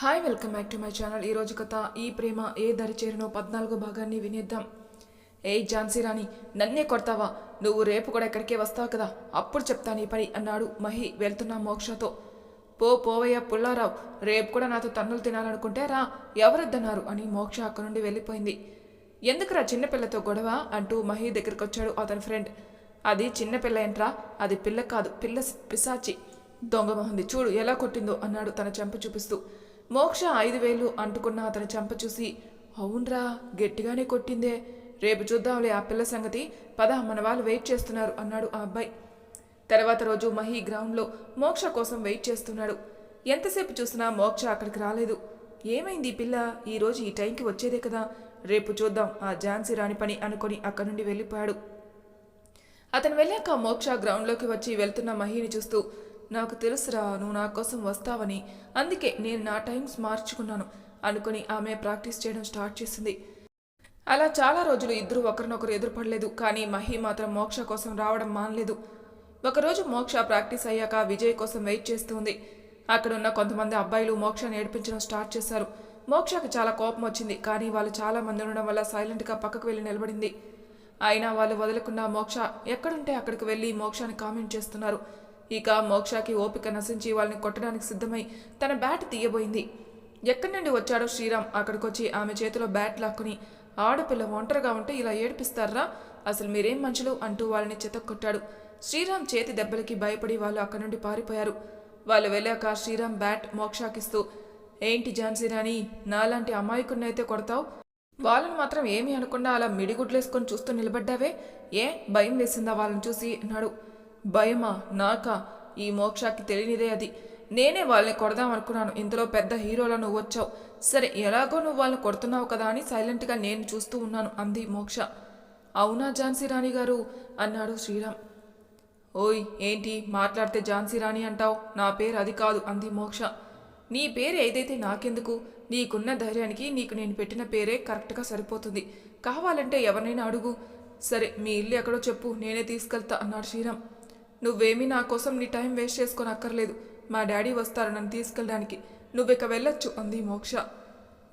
Hi welcome back to my channel ఈరోజు కథ ఈ ప్రేమ ఏ దరి చేరినో పద్నాలుగో భాగాన్ని వినేద్దాం. ఏ ఝాన్సీ రాణి నన్నే కొడతావా? నువ్వు రేపు కూడా ఇక్కడికే వస్తావు కదా? అప్పుడు చెప్తా నీ పని అన్నాడు మహి వెళ్తున్న మోక్షతో. పో పోవయ్య పుల్లారావు రేపు కూడా నాతో తన్నులు తినాలనుకుంటే రా ఎవరొద్దన్నారు అని మోక్ష అక్కడి నుండి వెళ్ళిపోయింది. ఎందుకురా చిన్నపిల్లతో గొడవ? అంటూ మహి దగ్గరికి వచ్చాడు అతని ఫ్రెండ్. అది చిన్నపిల్ల ఏంట్రా? అది పిల్ల కాదు పిల్ల పిశాచి. దొంగ మొహంది చూడు ఎలా కొట్టిందో అన్నాడు తన చెంప చూపిస్తూ. మోక్ష ఐదు వేలు అంటుకున్న అతని చెంప చూసి అవునరా గట్టిగానే కొట్టిందే. రేపు చూద్దాంలే ఆ పిల్ల సంగతి. పద మన వాళ్ళు వెయిట్ చేస్తున్నారు అన్నాడు ఆ అబ్బాయి. తర్వాత రోజు మహి గ్రౌండ్లో మోక్ష కోసం వెయిట్ చేస్తున్నాడు. ఎంతసేపు చూసినా మోక్ష అక్కడికి రాలేదు. ఏమైంది ఈ పిల్ల? ఈ రోజు ఈ టైంకి వచ్చేదే కదా. రేపు చూద్దాం ఆ ఝాన్సీ రాని పని అనుకొని అక్కడి నుండి వెళ్ళిపోయాడు. అతను వెళ్ళాక మోక్ష గ్రౌండ్లోకి వచ్చి వెళ్తున్న మహిని చూస్తూ నాకు తెలుసురా నువ్వు నా కోసం వస్తావని. అందుకే నేను నా టైమ్స్ మార్చుకున్నాను అనుకుని ఆమె ప్రాక్టీస్ చేయడం స్టార్ట్ చేసింది. అలా చాలా రోజులు ఇద్దరు ఒకరినొకరు ఎదురుపడలేదు కానీ మహి మాత్రం మోక్ష కోసం రావడం మానలేదు. ఒకరోజు మోక్ష ప్రాక్టీస్ అయ్యాక విజయ్ కోసం వెయిట్ చేస్తుంది. అక్కడున్న కొంతమంది అబ్బాయిలు మోక్షని ఏడిపించడం స్టార్ట్ చేశారు. మోక్షకి చాలా కోపం వచ్చింది కానీ వాళ్ళు చాలా మంది ఉండడం వల్ల సైలెంట్గా పక్కకు వెళ్ళి నిలబడింది. అయినా వాళ్ళు వదలకుండా మోక్ష ఎక్కడుంటే అక్కడికి వెళ్ళి మోక్షాన్ని కామెంట్ చేస్తున్నారు. ఇక మోక్షకి ఓపిక నశించి వాళ్ళని కొట్టడానికి సిద్ధమై తన బ్యాట్ తీయబోయింది. ఎక్కడి నుండి వచ్చాడో శ్రీరామ్ అక్కడికొచ్చి ఆమె చేతిలో బ్యాట్ లాక్కుని ఆడపిల్ల ఒంటరిగా ఉంటే ఇలా ఏడిపిస్తారా? అసలు మీరేం మనుషులు? అంటూ వాళ్ళని చెతక్కొట్టాడు. శ్రీరామ్ చేతి దెబ్బలకి భయపడి వాళ్ళు అక్కడి నుండి పారిపోయారు. వాళ్ళు వెళ్ళాక శ్రీరామ్ బ్యాట్ మోక్షాకిస్తూ ఏంటి ఝాన్సీ రాణి నాలాంటి అమాయకున్నైతే కొడతావు? వాళ్ళని మాత్రం ఏమీ అనకుండా అలా మిడిగుడ్లేసుకొని చూస్తూ నిలబడ్డావే? ఏ? భయం వేసిందా వాళ్ళని చూసి? అన్నాడు. భయమా నాకా? ఈ మోక్షాకి తెలియనిదే అది. నేనే వాళ్ళని కొడదాం అనుకున్నాను ఇంతలో పెద్ద హీరోలా నువ్వు వచ్చావు. సరే ఎలాగో నువ్వు వాళ్ళని కొడుతున్నావు కదా అని సైలెంట్గా నేను చూస్తూ ఉన్నాను అంది మోక్ష. అవునా ఝాన్సీ రాణి గారు? అన్నాడు శ్రీరామ్. ఓయ్ ఏంటి? మాట్లాడితే ఝాన్సీ రాణి అంటావు? నా పేరు అది కాదు అంది మోక్ష. నీ పేరు ఏదైతే నాకెందుకు? నీకున్న ధైర్యానికి నీకు నేను పెట్టిన పేరే కరెక్ట్గా సరిపోతుంది. కావాలంటే ఎవరినైనా అడుగు. సరే మీ ఇల్లు ఎక్కడో చెప్పు నేనే తీసుకెళ్తా అన్నాడు శ్రీరామ్. నువ్వేమీ నా కోసం నీ టైం వేస్ట్ చేసుకొని అక్కర్లేదు మా డాడీ వస్తారు నన్ను తీసుకెళ్ళడానికి. నువ్విక వెళ్ళొచ్చు అంది మోక్ష.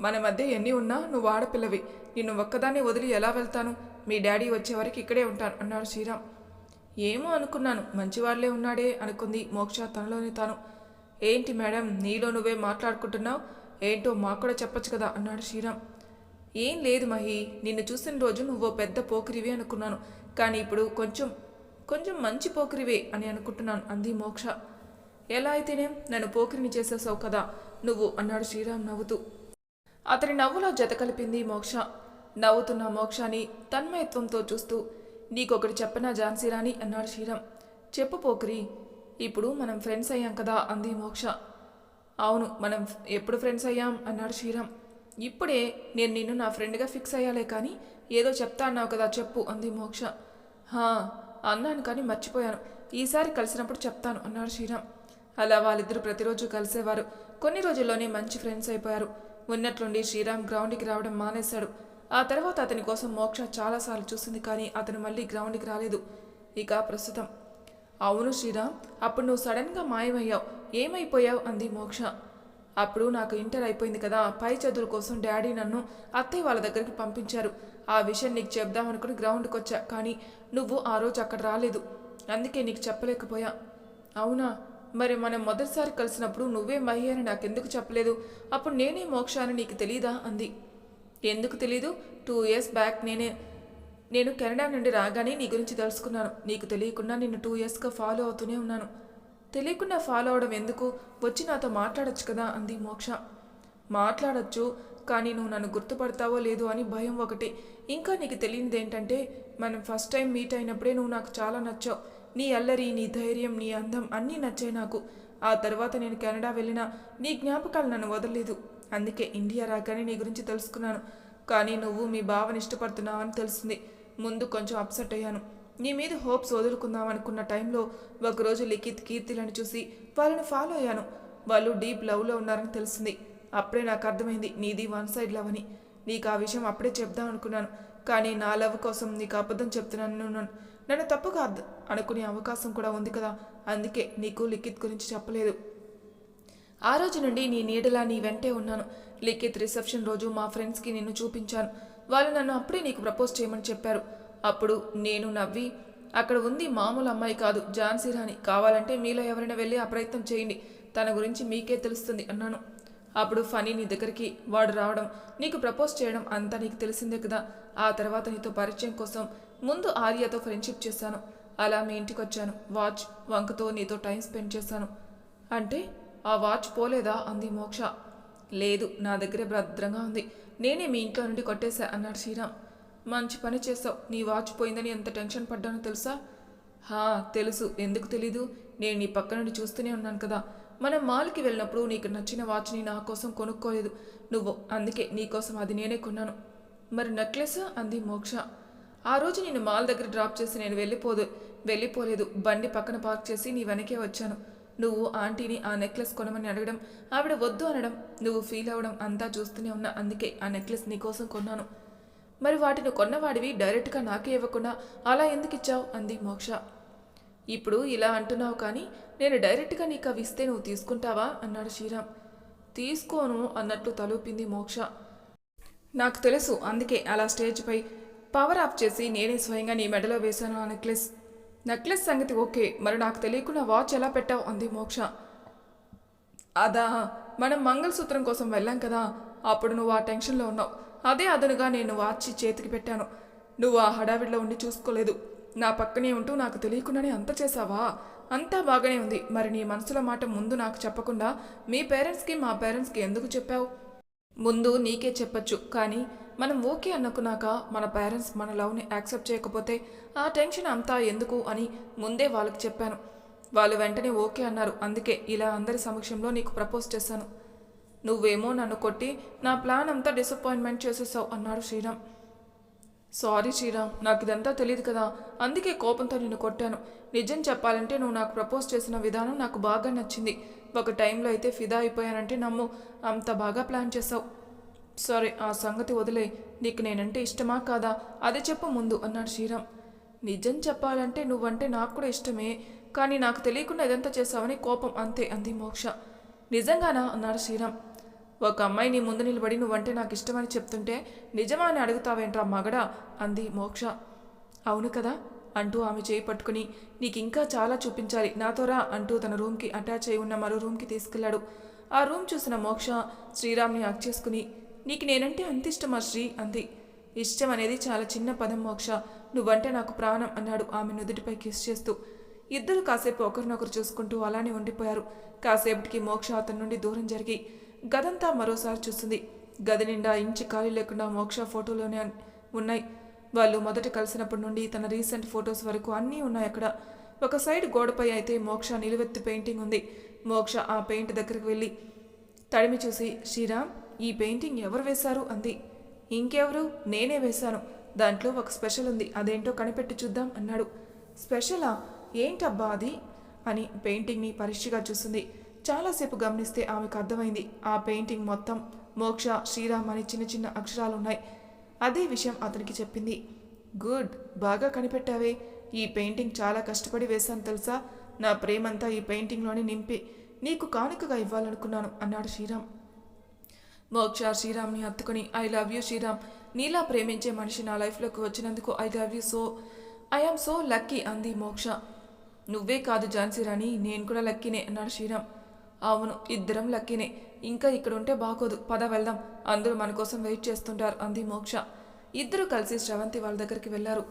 మన మధ్య ఎన్ని ఉన్నా నువ్వు ఆడపిల్లవి. నిన్ను ఒక్కదాన్ని వదిలి ఎలా వెళ్తాను? మీ డాడీ వచ్చే వరకు ఇక్కడే ఉంటాను అన్నాడు శ్రీరామ్. ఏమో అనుకున్నాను మంచివాళ్ళే ఉన్నాడే అనుకుంది మోక్ష తనలోనే తాను. ఏంటి మేడం నీలో నువ్వే మాట్లాడుకుంటున్నావు? ఏంటో మాకు కూడా చెప్పొచ్చు కదా అన్నాడు శ్రీరామ్. ఏం లేదు మహి నిన్ను చూసిన రోజు నువ్వు పెద్ద పోకిరివి అనుకున్నాను. కానీ ఇప్పుడు కొంచెం కొంచెం మంచి పోకిరివే అని అనుకుంటున్నాను అంది మోక్ష. ఎలా అయితేనేం నన్ను పోకిరిని చేసేసావు కదా నువ్వు అన్నాడు శ్రీరామ్ నవ్వుతూ. అతని నవ్వులో జత కలిపింది మోక్ష. నవ్వుతున్న మోక్షాని తన్మయత్వంతో చూస్తూ నీకొకటి చెప్పనా ఝాన్సీ రాణి అన్నాడు శ్రీరామ్. చెప్పు పోకిరి ఇప్పుడు మనం ఫ్రెండ్స్ అయ్యాం కదా అంది మోక్ష. అవును మనం ఎప్పుడు ఫ్రెండ్స్ అయ్యాం? అన్నాడు శ్రీరామ్. ఇప్పుడే నేను నిన్ను నా ఫ్రెండ్గా ఫిక్స్ అయ్యాలే కానీ ఏదో చెప్తా అన్నావు కదా చెప్పు అంది మోక్ష. హా అన్నాను కానీ మర్చిపోయాను. ఈసారి కలిసినప్పుడు చెప్తాను అన్నాడు శ్రీరామ్. అలా వాళ్ళిద్దరూ ప్రతిరోజు కలిసేవారు. కొన్ని రోజుల్లోనే మంచి ఫ్రెండ్స్ అయిపోయారు. ఉన్నట్లుండి శ్రీరామ్ గ్రౌండ్కి రావడం మానేశాడు. ఆ తర్వాత అతని కోసం మోక్ష చాలాసార్లు చూసింది కానీ అతను మళ్ళీ గ్రౌండ్కి రాలేదు. ఇక ప్రస్తుతం. అవును శ్రీరామ్ అప్పుడు నువ్వు సడన్గా మాయమయ్యావు. ఏమైపోయావు? అంది మోక్ష. అప్పుడు నాకు ఇంటర్ అయిపోయింది కదా పై చదువుల కోసం డాడీ నన్ను అత్తయ్య వాళ్ళ దగ్గరికి పంపించారు. ఆ విషయం నీకు చెప్దామనుకుని గ్రౌండ్కి వచ్చా కానీ నువ్వు ఆ రోజు అక్కడ రాలేదు. అందుకే నీకు చెప్పలేకపోయా. అవునా? మరి మనం మొదటిసారి కలిసినప్పుడు నువ్వే మహి అని నాకెందుకు చెప్పలేదు? అప్పుడు నేనే మోక్ష అని నీకు తెలీదా? అంది. ఎందుకు తెలీదు? టూ ఇయర్స్ బ్యాక్ నేనే నేను కెనడా నుండి రాగానే నీ గురించి తెలుసుకున్నాను. నీకు తెలియకుండా నిన్ను టూ ఇయర్స్గా ఫాలో అవుతూనే ఉన్నాను. తెలియకుండా ఫాలో అవడం ఎందుకు? వచ్చి నాతో మాట్లాడొచ్చు కదా అంది మోక్ష. మాట్లాడచ్చు కానీ నువ్వు నన్ను గుర్తుపడతావో లేదో అని భయం ఒకటి. ఇంకా నీకు తెలియనిది ఏంటంటే మనం ఫస్ట్ టైం మీట్ అయినప్పుడే నువ్వు నాకు చాలా నచ్చావు. నీ అల్లరి నీ ధైర్యం నీ అందం అన్నీ నచ్చాయి నాకు. ఆ తర్వాత నేను కెనడా వెళ్ళినా నీ జ్ఞాపకాలు నన్ను వదలలేదు. అందుకే ఇండియా రాగానే నీ గురించి తెలుసుకున్నాను. కానీ నువ్వు మీ బావని ఇష్టపడుతున్నావని తెలిసింది. ముందు కొంచెం అప్సెట్ అయ్యాను. నీ మీద హోప్స్ వదులుకుందాం అనుకున్న టైంలో ఒకరోజు లిఖిత్ కీర్తిలను చూసి వాళ్ళని ఫాలో అయ్యాను. వాళ్ళు డీప్ లవ్లో ఉన్నారని తెలిసింది. అప్పుడే నాకు అర్థమైంది నీది వన్ సైడ్ లవ్ అని. నీకు ఆ విషయం అప్పుడే చెప్దాం అనుకున్నాను. కానీ నా లవ్ కోసం నీకు అబద్ధం చెప్తున్నాను నన్ను నన్ను తప్పుగా అర్థం అనుకునే అవకాశం కూడా ఉంది కదా. అందుకే నీకు లిఖిత్ గురించి చెప్పలేదు. ఆ రోజు నుండి నీ నీడలా నీ వెంటే ఉన్నాను. లిఖిత్ రిసెప్షన్ రోజు మా ఫ్రెండ్స్కి నిన్ను చూపించాను. వాళ్ళు నన్ను అప్పుడే నీకు ప్రపోజ్ చేయమని చెప్పారు. అప్పుడు నేను నవ్వి అక్కడ ఉంది మామూలు అమ్మాయి కాదు ఝాన్సీ రాణి. కావాలంటే మీలో ఎవరైనా వెళ్ళి ఆ ప్రయత్నం చేయండి. తన గురించి మీకే తెలుస్తుంది అన్నాను. అప్పుడు ఫనీ నీ దగ్గరికి వాడు రావడం నీకు ప్రపోజ్ చేయడం అంతా నీకు తెలిసిందే కదా. ఆ తర్వాత నీతో పరిచయం కోసం ముందు ఆర్యతో ఫ్రెండ్షిప్ చేశాను. అలా మీ ఇంటికి వచ్చాను వాచ్ వంకతో నీతో టైం స్పెండ్ చేశాను. అంటే ఆ వాచ్ పోలేదా? అంది మోక్ష. లేదు నా దగ్గరే భద్రంగా ఉంది. నేనే మీ ఇంట్లో నుండి కొట్టేశా అన్నాడు శ్రీరామ్. మంచి పని చేసావు నీ వాచ్ పోయిందని ఎంత టెన్షన్ పడ్డానో తెలుసా? హా తెలుసు. ఎందుకు తెలీదు? నేను నీ పక్క నుండి చూస్తూనే ఉన్నాను కదా. మనం మాల్కి వెళ్ళినప్పుడు నీకు నచ్చిన వాచ్ని నా కోసం కొనుక్కోలేదు. నువ్వు అందుకే నీకోసం అది నేనే కొన్నాను. మరి నెక్లెస్? అంది మోక్ష. ఆ రోజు నేను మాల్ దగ్గర డ్రాప్ చేసి నేను వెళ్ళిపోదు వెళ్ళిపోలేదు. బండి పక్కన పార్క్ చేసి నీ వెనకే వచ్చాను. నువ్వు ఆంటీని ఆ నెక్లెస్ కొనమని అడగడం ఆవిడ వద్దు అనడం నువ్వు ఫీల్ అవ్వడం అంతా చూస్తూనే ఉన్నా. అందుకే ఆ నెక్లెస్ నీకోసం కొన్నాను. మరి వాటిని కొన్నవాడివి డైరెక్ట్గా నాకే ఇవ్వకుండా అలా ఎందుకు ఇచ్చావు అంది మోక్ష. ఇప్పుడు ఇలా అంటున్నావు కానీ నేను డైరెక్ట్గా నీకు అవి ఇస్తే నువ్వు తీసుకుంటావా? అన్నాడు శ్రీరామ్. తీసుకోను అన్నట్లు తలూపింది మోక్ష. నాకు తెలుసు అందుకే అలా స్టేజ్పై పవర్ ఆఫ్ చేసి నేనే స్వయంగా నీ మెడలో వేశాను ఆ నెక్లెస్. నెక్లెస్ సంగతి ఓకే మరి నాకు తెలియకుండా వాచ్ ఎలా పెట్టావు? అంది మోక్ష. అదా మనం మంగళసూత్రం కోసం వెళ్ళాం కదా అప్పుడు నువ్వు ఆ టెన్షన్లో ఉన్నావు. అదే అదనుగా నేను వాచి చేతికి పెట్టాను. నువ్వు ఆ హడావిడిలో ఉండి చూసుకోలేదు. నా పక్కనే ఉంటూ నాకు తెలియకుండానే అంత చేశావా? అంతా బాగానే ఉంది. మరి నీ మనసులో మాట ముందు నాకు చెప్పకుండా మీ పేరెంట్స్కి మా పేరెంట్స్కి ఎందుకు చెప్పావు? ముందు నీకే చెప్పచ్చు. కానీ మనం ఓకే అనుకున్నాక మన పేరెంట్స్ మన లవ్ని యాక్సెప్ట్ చేయకపోతే ఆ టెన్షన్ అంతా ఎందుకు అని ముందే వాళ్ళకి చెప్పాను. వాళ్ళు వెంటనే ఓకే అన్నారు. అందుకే ఇలా అందరి సమక్షంలో నీకు ప్రపోజ్ చేశాను. నువ్వేమో నన్ను కొట్టి నా ప్లాన్ అంతా డిసప్పాయింట్మెంట్ చేసేసావు అన్నాడు శ్రీరామ్. సారీ శ్రీరామ్ నాకు ఇదంతా తెలియదు కదా. అందుకే కోపంతో నిన్ను కొట్టాను. నిజం చెప్పాలంటే నువ్వు నాకు ప్రపోజ్ చేసిన విధానం నాకు బాగా నచ్చింది. ఒక టైంలో అయితే ఫిదా అయిపోయానంటే నమ్ము అంత బాగా ప్లాన్ చేసావు. సరే ఆ సంగతి వదిలే నీకు నేనంటే ఇష్టమా కాదా? అది చెప్పు ముందు అన్నాడు శ్రీరామ్. నిజం చెప్పాలంటే నువ్వంటే నాకు కూడా ఇష్టమే కానీ నాకు తెలియకుండా ఇదంతా చేసావని కోపం అంతే అంది మోక్ష. నిజంగానా? అన్నాడు శ్రీరామ్. ఒక అమ్మాయి నీ ముందు నిలబడి నువ్వంటే నాకు ఇష్టమని చెప్తుంటే నిజమా అని అడుగుతావేంట్రా మగడా? అంది మోక్ష. అవును కదా అంటూ ఆమె చేయి పట్టుకుని నీకు ఇంకా చాలా చూపించాలి. నాతో రా అంటూ తన రూమ్కి అటాచ్ అయి ఉన్న మరో రూమ్కి తీసుకెళ్ళాడు ఆ రూమ్ చూసిన మోక్ష శ్రీరామ్ని హక్ చేసుకుని నీకు నేనంటే అంత ఇష్టమా శ్రీ? అంది. ఇష్టం అనేది చాలా చిన్న పదం మోక్ష. నువ్వంటే నాకు ప్రాణం అన్నాడు ఆమె నుదుటిపై కిస్ చేస్తూ. ఇద్దరు కాసేపు ఒకరినొకరు చూసుకుంటూ అలానే ఉండిపోయారు. కాసేపటికి మోక్ష అతని నుండి దూరం జరిగి గదంతా మరోసారి చూస్తుంది. గది నిండా ఇంచి ఖాళీ లేకుండా మోక్ష ఫోటోలోనే ఉన్నాయి. వాళ్ళు మొదట కలిసినప్పటి నుండి తన రీసెంట్ ఫొటోస్ వరకు అన్నీ ఉన్నాయి అక్కడ. ఒక సైడ్ గోడపై అయితే మోక్ష నిలువెత్తి పెయింటింగ్ ఉంది. మోక్ష ఆ పెయింట్ దగ్గరికి వెళ్ళి తడిమి చూసి శ్రీరామ్ ఈ పెయింటింగ్ ఎవరు వేశారు? అంది. ఇంకెవరు? నేనే వేశాను. దాంట్లో ఒక స్పెషల్ ఉంది. అదేంటో కనిపెట్టి చూద్దాం అన్నాడు. స్పెషలా? ఏంటబ్బా అది? అని పెయింటింగ్ని పరీక్షగా చూస్తుంది. చాలాసేపు గమనిస్తే ఆమెకు అర్థమైంది. ఆ పెయింటింగ్ మొత్తం మోక్ష శ్రీరామ్ అని చిన్న చిన్న అక్షరాలు ఉన్నాయి అదే విషయం అతనికి చెప్పింది. గుడ్ బాగా కనిపెట్టావే. ఈ పెయింటింగ్ చాలా కష్టపడి వేశాను తెలుసా? నా ప్రేమంతా ఈ పెయింటింగ్లోనే నింపి నీకు కానుకగా ఇవ్వాలనుకున్నాను అన్నాడు శ్రీరామ్. మోక్ష శ్రీరామ్ని హత్తుకుని ఐ లవ్ యూ శ్రీరామ్. నీలా ప్రేమించే మనిషి నా లైఫ్లోకి వచ్చినందుకు I love you so I am so lucky అంది మోక్ష. నువ్వే కాదు ఝాన్సీ రాణి నేను కూడా లక్కీనే అన్నాడు శ్రీరామ్. అవును ఇద్దరం లక్కీనే. ఇంకా ఇక్కడ ఉంటే బాగోదు. పద వెళ్దాం. అందరూ మన కోసం వెయిట్ చేస్తుంటారు అంది మోక్ష. ఇద్దరు కలిసి శ్రవంతి వాళ్ళ దగ్గరికి వెళ్ళారు.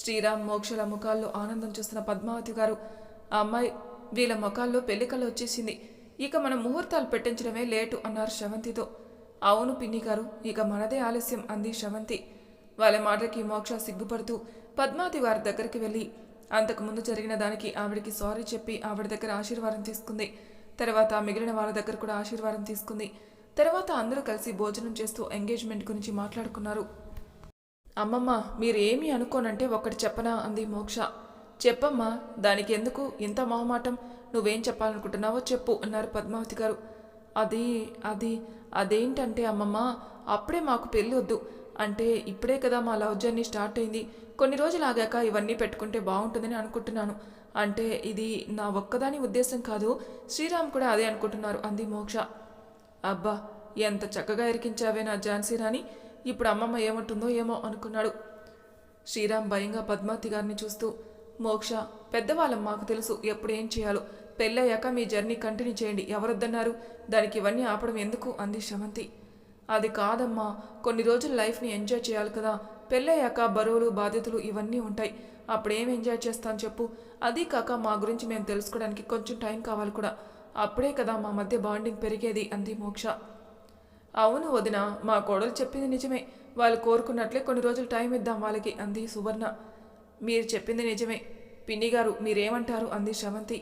శ్రీరామ్ మోక్షల ముఖాల్లో ఆనందం చూస్తున్న పద్మావతి గారు ఆ అమ్మాయి వీళ్ళ ముఖాల్లో పెళ్ళికలు వచ్చేసింది. ఇక మనం ముహూర్తాలు పెట్టించడమే లేటు అన్నారు శ్రవంతితో. అవును పిన్ని గారు ఇక మనదే ఆలస్యం అంది శ్రవంతి. వాళ్ళ మాటలకి మోక్ష సిగ్గుపడుతూ పద్మావతి వారి దగ్గరికి వెళ్ళి అంతకుముందు జరిగిన దానికి ఆవిడకి సారీ చెప్పి ఆవిడ దగ్గర ఆశీర్వాదం తీసుకుంది. తర్వాత మిగిలిన వాళ్ళ దగ్గర కూడా ఆశీర్వాదం తీసుకుంది. తర్వాత అందరూ కలిసి భోజనం చేస్తూ ఎంగేజ్మెంట్ గురించి మాట్లాడుకున్నారు. అమ్మమ్మ మీరు అనుకోనంటే ఒకటి చెప్పనా? అంది మోక్ష. చెప్పమ్మా దానికి ఎందుకు ఇంత మొహమాటం? నువ్వేం చెప్పాలనుకుంటున్నావో చెప్పు అన్నారు పద్మావతి గారు. అది అది అదేంటంటే అమ్మమ్మ అప్పుడే మాకు పెళ్ళి వద్దు అంటే ఇప్పుడే కదా మా లవ్ జర్నీ స్టార్ట్ అయింది. కొన్ని రోజులు ఆగాక ఇవన్నీ పెట్టుకుంటే బాగుంటుందని అనుకుంటున్నాను. అంటే ఇది నా ఒక్కదాని ఉద్దేశం కాదు శ్రీరామ్ కూడా అదే అనుకుంటున్నారు అంది మోక్ష. అబ్బా ఎంత చక్కగా ఇరికించావే నా ఝాన్సీ రాణి. ఇప్పుడు అమ్మమ్మ ఏమంటుందో ఏమో అనుకున్నాడు. శ్రీరామ్ భయంగా పద్మావతి గారిని చూస్తూ మోక్ష పెద్దవాళ్ళం మాకు తెలుసు ఎప్పుడు ఏం చేయాలో. పెళ్ళయ్యాక మీ జర్నీ కంటిన్యూ చేయండి ఎవరొద్దన్నారు? దానికి ఇవన్నీ ఆపడం ఎందుకు? అంది శమంతి. అది కాదమ్మా కొన్ని రోజులు లైఫ్ని ఎంజాయ్ చేయాలి కదా. పెళ్ళయ్యాక బరువులు బాధ్యతలు ఇవన్నీ ఉంటాయి. అప్పుడేం ఎంజాయ్ చేస్తాను చెప్పు? అదీ కాక మా గురించి మేము తెలుసుకోవడానికి కొంచెం టైం కావాలి కూడా. అప్పుడే కదా మా మధ్య బాండింగ్ పెరిగేది అంది మోక్ష. అవును వదిన మా కోడలు చెప్పింది నిజమే. వాళ్ళు కోరుకున్నట్లే కొన్ని రోజులు టైం ఇద్దాం వాళ్ళకి అంది సువర్ణ. మీరు చెప్పింది నిజమే. పిన్ని గారు మీరేమంటారు? అంది శ్రవంతి.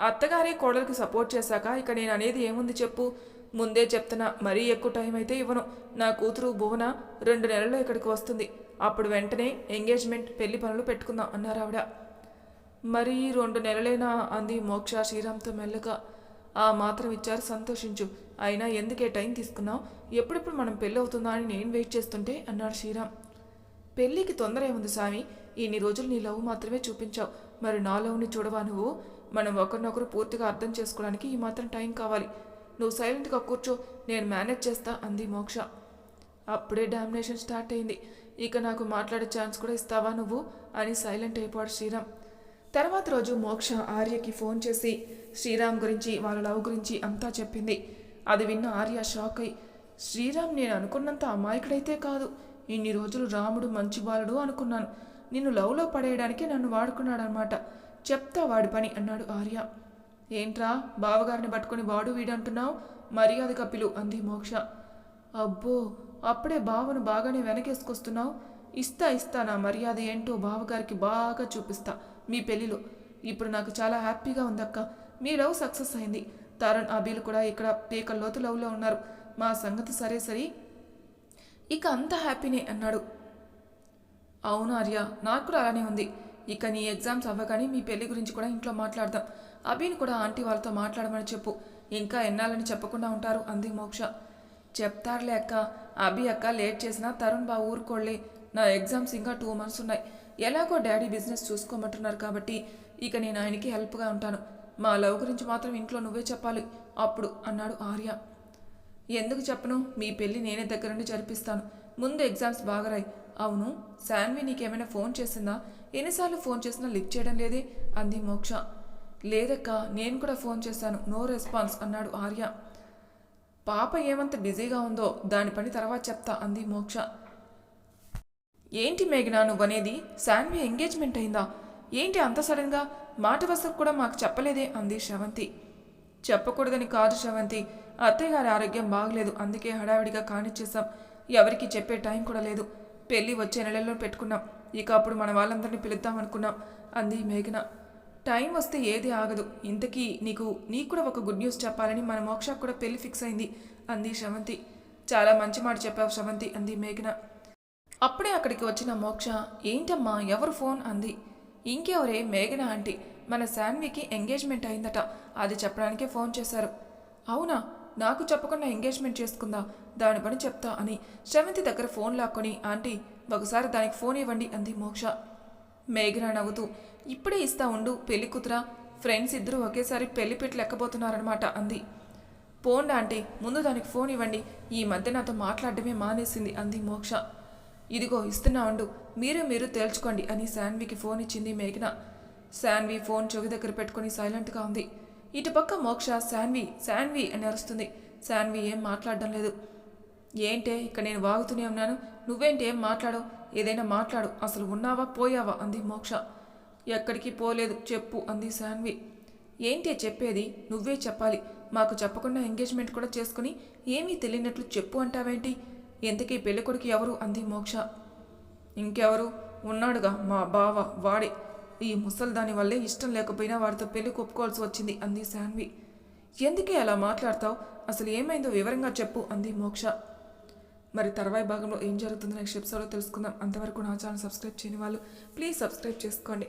అత్తగారే కోడలకు సపోర్ట్ చేశాక ఇక నేను అనేది ఏముంది చెప్పు? ముందే చెప్తున్నా మరీ ఎక్కువ టైం అయితే ఇవ్వను. నా కూతురు భువన రెండు నెలల్లో ఇక్కడికి వస్తుంది. అప్పుడు వెంటనే ఎంగేజ్మెంట్ పెళ్ళి పనులు పెట్టుకుందాం అన్నారు ఆవిడ. మరి రెండు నెలలైనా అంది మోక్ష శ్రీరామ్తో మెల్లగా. ఆ మాత్రం ఇచ్చారు సంతోషించు. అయినా ఎందుకే టైం తీసుకున్నావు? ఎప్పుడెప్పుడు మనం పెళ్ళి అవుతుందా అని నేను వెయిట్ చేస్తుంటే అన్నాడు శ్రీరామ్. పెళ్ళికి తొందర ఏముంది స్వామి ఇన్ని రోజులు నీ లవ్ మాత్రమే చూపించావు. మరి నా లవ్ని చూడవా నువ్వు? మనం ఒకరినొకరు పూర్తిగా అర్థం చేసుకోవడానికి ఈ మాత్రం టైం కావాలి. నువ్వు సైలెంట్గా కూర్చో నేను మేనేజ్ చేస్తా అంది మోక్ష. అప్పుడే డామినేషన్ స్టార్ట్ అయింది. ఇక నాకు మాట్లాడే ఛాన్స్ కూడా ఇస్తావా నువ్వు? అని సైలెంట్ అయిపోయాడు శ్రీరామ్. తర్వాత రోజు మోక్ష ఆర్యకి ఫోన్ చేసి శ్రీరామ్ గురించి వాళ్ళ లవ్ గురించి అంతా చెప్పింది. అది విన్న ఆర్య షాక్ అయి శ్రీరామ్ నేను అనుకున్నంత అమాయకుడైతే కాదు. ఇన్ని రోజులు రాముడు మంచి బాలుడు అనుకున్నాను. నిన్ను లవ్లో పడేయడానికి నన్ను వాడుకున్నాడనమాట చెప్తా వాడి పని అన్నాడు ఆర్య. ఏంట్రా బావగారిని పట్టుకుని వాడు వీడంటున్నావు? మర్యాదగా పిలు అంది మోక్ష. అబ్బో అప్పుడే బావను బాగానే వెనకేసుకొస్తున్నావు? ఇస్తా ఇస్తా నా మర్యాద ఏంటో బావగారికి బాగా చూపిస్తా మీ పెళ్ళిలో. ఇప్పుడు నాకు చాలా హ్యాపీగా ఉందక్క. మీ లవ్ సక్సెస్ అయింది. తరుణ్ అబీలు కూడా ఇక్కడ పీక లోతు లవ్లో ఉన్నారు. మా సంగతి సరే సరి? ఇక అంత హ్యాపీనే అన్నాడు. అవును ఆర్య నాకు కూడా అలానే ఉంది. ఇక నీ ఎగ్జామ్స్ అవ్వగానే మీ పెళ్ళి గురించి కూడా ఇంట్లో మాట్లాడదాం. అభిని కూడా ఆంటీ వాళ్ళతో మాట్లాడమని చెప్పు. ఇంకా ఎన్నాలని చెప్పకుండా ఉంటారు అంది మోక్ష. చెప్తారులే అక్క. అభి అక్క లేట్ చేసినా తరుణ్ బా ఊరుకోళ్ళే నా ఎగ్జామ్స్ ఇంకా టూ మంత్స్ ఉన్నాయి. ఎలాగో డాడీ బిజినెస్ చూసుకోమంటున్నారు కాబట్టి ఇక నేను ఆయనకి హెల్ప్గా ఉంటాను. మా లవ్ గురించి మాత్రం ఇంట్లో నువ్వే చెప్పాలి. అప్పుడు అన్నాడు ఆర్య. ఎందుకు చెప్పను? మీ పెళ్ళి నేనే దగ్గర నుండి జరిపిస్తాను. ముందు ఎగ్జామ్స్ బాగా రాయి. అవును శాన్వి నీకేమైనా ఫోన్ చేసిందా? ఎన్నిసార్లు ఫోన్ చేసినా లిఫ్ట్ చేయడం లేదే? అంది మోక్ష. లేదక్క నేను కూడా ఫోన్ చేశాను. నో రెస్పాన్స్ అన్నాడు ఆర్య. పాప ఏమంత బిజీగా ఉందో దాని పని తర్వాత చెప్తా అంది మోక్ష. ఏంటి మేఘనా నువ్వనేది? శాన్వి ఎంగేజ్మెంట్ అయిందా? ఏంటి అంత సడన్గా? మాట వసకు కూడా మాకు చెప్పలేదే అంది శ్రవంతి. చెప్పకూడదని కాదు శ్రవంతి. అత్తయ్య గారి ఆరోగ్యం బాగలేదు. అందుకే హడావిడిగా కానిచ్చేసాం ఎవరికి చెప్పే టైం కూడా లేదు. పెళ్ళి వచ్చే నెలల్లో పెట్టుకున్నాం. ఇక అప్పుడు మన వాళ్ళందరినీ పిలుద్దాం అనుకున్నాం అంది మేఘన. టైం వస్తే ఏది ఆగదు. ఇంతకీ నీకు నీకు కూడా ఒక గుడ్ న్యూస్ చెప్పాలని మన మోక్షకు కూడా పెళ్ళి ఫిక్స్ అయింది అంది శ్రవంతి చాలా మంచి మాట చెప్పావు శ్రవంతి అంది మేఘన. అప్పుడే అక్కడికి వచ్చిన మోక్ష ఏంటమ్మా ఎవరు ఫోన్? అంది. ఇంకెవరే? మేఘన ఆంటీ. మన శాన్వికి ఎంగేజ్మెంట్ అయిందట. అది చెప్పడానికే ఫోన్ చేశారు. అవునా? నాకు చెప్పకుండా ఎంగేజ్మెంట్ చేసుకుందా? దాని పని చెప్తా అని శ్రవంతి దగ్గర ఫోన్ లాక్కొని ఆంటీ ఒకసారి దానికి ఫోన్ ఇవ్వండి అంది మోక్ష. మేఘన నవ్వుతూ ఇప్పుడే ఇస్తా ఉండు పెళ్ళి కూతురా. ఫ్రెండ్స్ ఇద్దరు ఒకేసారి పెళ్ళి పెట్టి లెక్కబోతున్నారనమాట అంది. పోండా అంటే ముందు దానికి ఫోన్ ఇవ్వండి. ఈ మధ్య నాతో మాట్లాడడమే మానేసింది అంది మోక్ష. ఇదిగో ఇస్తున్నా ఉండు. మీరు మీరు తేల్చుకోండి అని శాన్వికి ఫోన్ ఇచ్చింది మేఘన. శాన్వి ఫోన్ చెవి దగ్గర పెట్టుకుని సైలెంట్గా ఉంది. ఇటుపక్క మోక్ష శాన్వి శాన్వి అని అరుస్తుంది. శాన్వి ఏం మాట్లాడడం లేదు. ఏంటే ఇక్కడ నేను వాగుతూనే ఉన్నాను. నువ్వేంటి ఏం మాట్లాడవు? ఏదైనా మాట్లాడు. అసలు ఉన్నావా పోయావా? అంది మోక్ష. ఎక్కడికి పోలేదు చెప్పు అంది శాన్వి. ఏంటి చెప్పేది? నువ్వే చెప్పాలి. మాకు చెప్పకుండా ఎంగేజ్మెంట్ కూడా చేసుకుని ఏమీ తెలియనట్లు చెప్పు అంటావేంటి? ఎంతకీ పెళ్ళికొడుకు ఎవరు? అంది మోక్ష. ఇంకెవరు? ఉన్నాడుగా మా బావ వాడే. ఈ ముసలి దాని వల్లే ఇష్టం లేకపోయినా వాడితో పెళ్ళి ఒప్పుకోవాల్సి వచ్చింది అంది శాన్వి. ఎందుకే అలా మాట్లాడతావు? అసలు ఏమైందో వివరంగా చెప్పు అంది మోక్ష. మరి తర్వాయి భాగంలో ఏం జరుగుతుందో నెక్స్ట్ ఎపిసోడ్లో తెలుసుకుందాం. అంతవరకు నా ఛానల్ సబ్స్క్రైబ్ చేయని వాళ్ళు ప్లీజ్ సబ్స్క్రైబ్ చేసుకోండి.